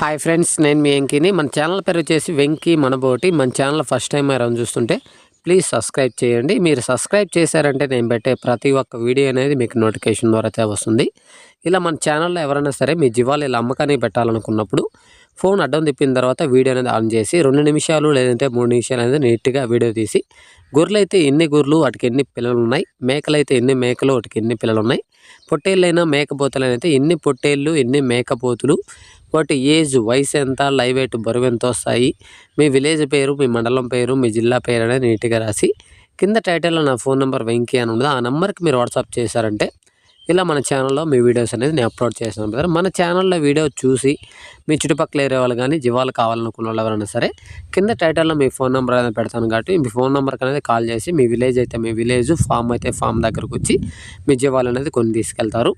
Hi friends నేను మీ వెంకీని. మన channel పేరు వచ్చేసి వెంకీ మనబోటి. మన ఛానల్ ఫస్ట్ టైం ఎవరైనా చూస్తుంటే ప్లీజ్ సబ్స్క్రైబ్ చేయండి. మీరు సబ్స్క్రైబ్ చేశారంటే నేను పెట్టే ప్రతి ఒక్క వీడియో అనేది మీకు నోటిఫికేషన్ ద్వారా వస్తుంది. ఇలా మన ఛానల్లో ఎవరైనా సరే మీ జీవాలు ఇలా అమ్మకానికి పెట్టాలనుకున్నప్పుడు ఫోన్ అడ్డం తిప్పిన తర్వాత వీడియో అనేది ఆన్ చేసి రెండు నిమిషాలు లేదంటే మూడు నిమిషాలు అనేది నీట్గా వీడియో తీసి గొర్రెలు అయితే ఎన్ని గొర్రెలు వాటికి ఎన్ని పిల్లలు ఉన్నాయి మేకలు అయితే ఎన్ని మేకలు వాటికి ఎన్ని పిల్లలు ఉన్నాయి పొట్టేళ్ళైనా మేకపోతలైనా అయితే ఎన్ని పొట్టేళ్ళు ఎన్ని మేకపోతులు వాటి ఏజ్ వయసు ఎంత లైవ్ వెయిట్ బరువు ఎంత వస్తాయి మీ విలేజ్ పేరు మీ మండలం పేరు మీ జిల్లా పేరు అనేది నీట్గా రాసి కింద టైటిల్లో నా ఫోన్ నెంబర్ వెంకీ అని ఉండదు ఆ నెంబర్కి మీరు వాట్సాప్ చేశారంటే ఇలా మన ఛానల్లో మీ వీడియోస్ అనేది నేను అప్లోడ్ చేస్తాను బ్రదర్ మన ఛానల్లో వీడియో చూసి మీ చుట్టుపక్కల ఏరే వాళ్ళు కానీ జీవాలు కావాలనుకున్న వాళ్ళు ఎవరైనా సరే కింద టైటిల్లో మీ ఫోన్ నెంబర్ అనేది పెడతాను కాబట్టి మీ ఫోన్ నెంబర్కి అనేది కాల్ చేసి మీ విలేజ్ అయితే మీ విలేజ్ ఫామ్ అయితే ఫామ్ దగ్గరకు వచ్చి మీ జీవాలు అనేది కొన్ని తీసుకెళ్తారు.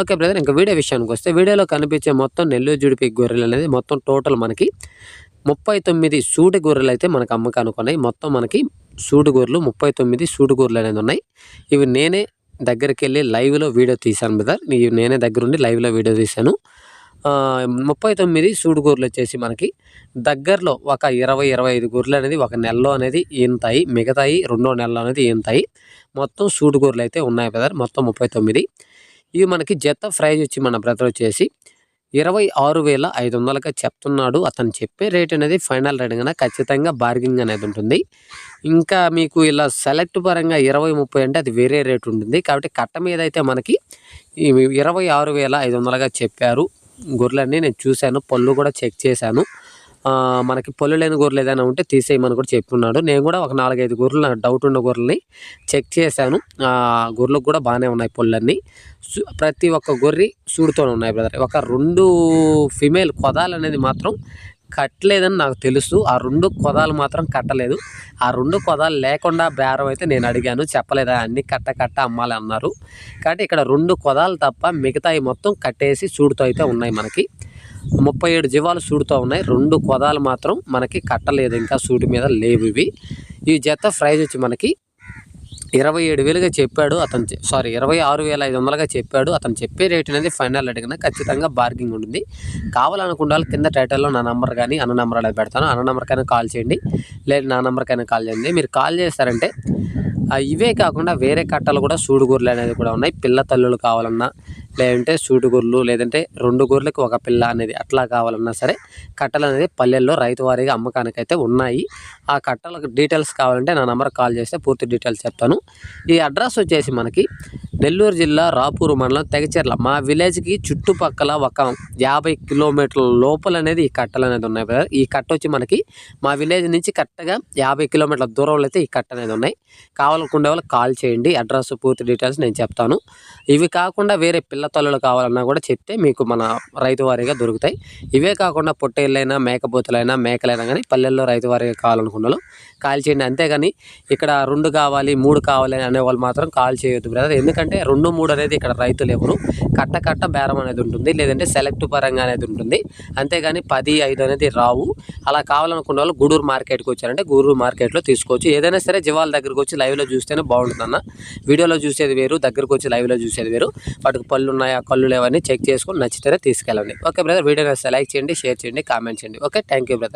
ఓకే బ్రదర్ ఇంకా వీడియో విషయానికి వస్తే వీడియోలో కనిపించే మొత్తం నెల్లూరు జుడిపి గొర్రెలు అనేది మొత్తం టోటల్ మనకి ముప్పై తొమ్మిది సూటి గొర్రెలు అయితే మనకు అమ్మకానికి ఉన్నాయి. మొత్తం మనకి సూటి గొర్రెలు ముప్పై తొమ్మిది సూటి గొర్రెలు అనేది ఉన్నాయి. ఇవి నేనే దగ్గరికి వెళ్ళి లైవ్లో వీడియో తీశాను బ్రదర్. ఇవి నేనే దగ్గరుండి లైవ్లో వీడియో తీశాను. ముప్పై తొమ్మిది సూడు గొర్రెలు వచ్చేసి మనకి దగ్గరలో ఒక ఇరవై ఇరవై ఐదు గొర్రెలు అనేది ఒక నెలలో అనేది ఈనుతాయి మిగతాయి రెండో నెలలో అనేది ఈనుతాయి. మొత్తం సూడు గొర్రెలు అయితే ఉన్నాయి బ్రదర్ మొత్తం ముప్పై తొమ్మిది. ఇవి మనకి జత ప్రైజ్ వచ్చి మన బ్రదర్ వచ్చేసి ఇరవై ఆరు వేల ఐదు వందలుగా చెప్తున్నాడు. అతను చెప్పే రేట్ అనేది ఫైనల్ రేట్ కన్నా ఖచ్చితంగా బార్గింగ్ అనేది ఉంటుంది. ఇంకా మీకు ఇలా సెలెక్ట్ పరంగా ఇరవై ముప్పై అంటే అది వేరే రేట్ ఉంటుంది. కాబట్టి కట్ట మీద అయితే మనకి ఇరవై ఆరు వేల ఐదు వందలుగా చెప్పారు. గొర్రెలన్నీ నేను చూశాను పళ్ళు కూడా చెక్ చేశాను. మనకి పళ్ళు లేని గొర్రెలు ఏదైనా ఉంటే తీసేయమని కూడా చెప్పున్నాడు నేను కూడా ఒక నాలుగైదు గొర్రెలు నాకు డౌట్ ఉన్న గొర్రెల్ని చెక్ చేశాను. ఆ గొర్రెలకు కూడా బాగానే ఉన్నాయి పళ్ళన్నీ. సు- ప్రతి ఒక్క గొర్రె సూడుతోనే ఉన్నాయి బ్రదర్ ఒక రెండు ఫిమేల్ కొదాలు అనేది మాత్రం కట్టలేదని నాకు తెలుసు. ఆ రెండు కొదాలు మాత్రం కట్టలేదు. ఆ రెండు కొదాలు లేకుండా బేరం అయితే నేను అడిగాను. చెప్పలేదా? అన్ని కట్ట కట్ట అమ్మాలి అన్నారు. కాబట్టి ఇక్కడ రెండు కొదాలు తప్ప మిగతాయి మొత్తం కట్టేసి సూడుతో అయితే ఉన్నాయి మనకి. ముప్పై ఏడు జీవాలు సూడుతూ ఉన్నాయి. రెండు కొదాలు మాత్రం మనకి కట్టలేదు. ఇంకా సూటి మీద లేవు ఇవి. ఈ జత ప్రైజ్ వచ్చి మనకి ఇరవై ఏడు వేలుగా చెప్పాడు. అతను సారీ ఇరవై ఆరు వేల ఐదు వందలుగా చెప్పాడు. అతను చెప్పే రేట్ అనేది ఫైనల్ అడిగిన ఖచ్చితంగా బార్గింగ్ ఉంటుంది. కావాలనుకున్న కింద టైటిల్లో నా నంబర్ కానీ అన్న నెంబర్ అనేది పెడతాను. అన్న నెంబర్కైనా కాల్ చేయండి. లేదు నా నెంబర్కైనా కాల్ చేయండి. మీరు కాల్ చేస్తారంటే ఇవే కాకుండా వేరే కట్టలు కూడా సూడుగూరలు అనేది కూడా ఉన్నాయి. పిల్ల తల్లులు కావాలన్నా లేదంటే సూటుగూరలు లేదంటే రెండు గొర్రెలకు ఒక పిల్ల అనేది అట్లా కావాలన్నా సరే కట్టలు అనేది పల్లెల్లో రైతు వారీగా అమ్మకానికి అయితే ఉన్నాయి. ఆ కట్టలకు డీటెయిల్స్ కావాలంటే నా నెంబర్ కాల్ చేస్తే పూర్తి డీటెయిల్స్ చెప్తాను. ఈ అడ్రస్ వచ్చేసి మనకి నెల్లూరు జిల్లా రాపూరు మండలం తెగచెర్ల. మా విలేజ్కి చుట్టుపక్కల ఒక యాభై కిలోమీటర్ల లోపల అనేది ఈ కట్టలు అనేది ఉన్నాయి బ్రదర్. ఈ కట్ట వచ్చి మనకి మా విలేజ్ నుంచి కరెక్ట్గా యాభై కిలోమీటర్ల దూరంలో అయితే ఈ కట్ట అనేది ఉన్నాయి. కావాలనుకునే వాళ్ళకి కాల్ చేయండి. అడ్రస్ పూర్తి డీటెయిల్స్ నేను చెప్తాను. ఇవి కాకుండా వేరే పిల్ల తల్లులు కావాలన్నా కూడా చెప్తే మీకు మన రైతు వారీగా దొరుకుతాయి. ఇవే కాకుండా పొట్టేళ్ళైనా మేకపోతులైనా మేకలైనా కానీ పల్లెల్లో రైతు వారీగా కావాలనుకున్న కాల్ చేయండి. అంతేగాని ఇక్కడ రెండు కావాలి మూడు కావాలి అనే వాళ్ళు మాత్రం కాల్ చేయొద్దు బ్రదర్. ఎందుకంటే రెండు మూడు అనేది ఇక్కడ రైతులు ఎవరు కట్ట కట్ట బేరం అనేది ఉంటుంది. లేదంటే సెలెక్ట్ పరంగా అనేది ఉంటుంది. అంతేగాని పది ఐదు అనేది రావు. అలా కావాలనుకున్న వాళ్ళు గూడూరు మార్కెట్కి వచ్చారంటే గూడూరు మార్కెట్లో తీసుకోవచ్చు. ఏదైనా సరే జీవాల దగ్గరకు వచ్చి లైవ్లో చూస్తేనే బాగుంటుందన్న వీడియోలో చూసేది వేరు దగ్గరకు వచ్చి లైవ్లో చూసేది వేరు. వాటికి పళ్ళు ఉన్నాయా కళ్ళు లేవని చెక్ చేసుకొని నచ్చితేనే తీసుకెళ్ళండి. ఓకే బ్రదర్ వీడియో లైక్ చేయండి షేర్ చేయండి కామెంట్ చేయండి. Okay thank you brother.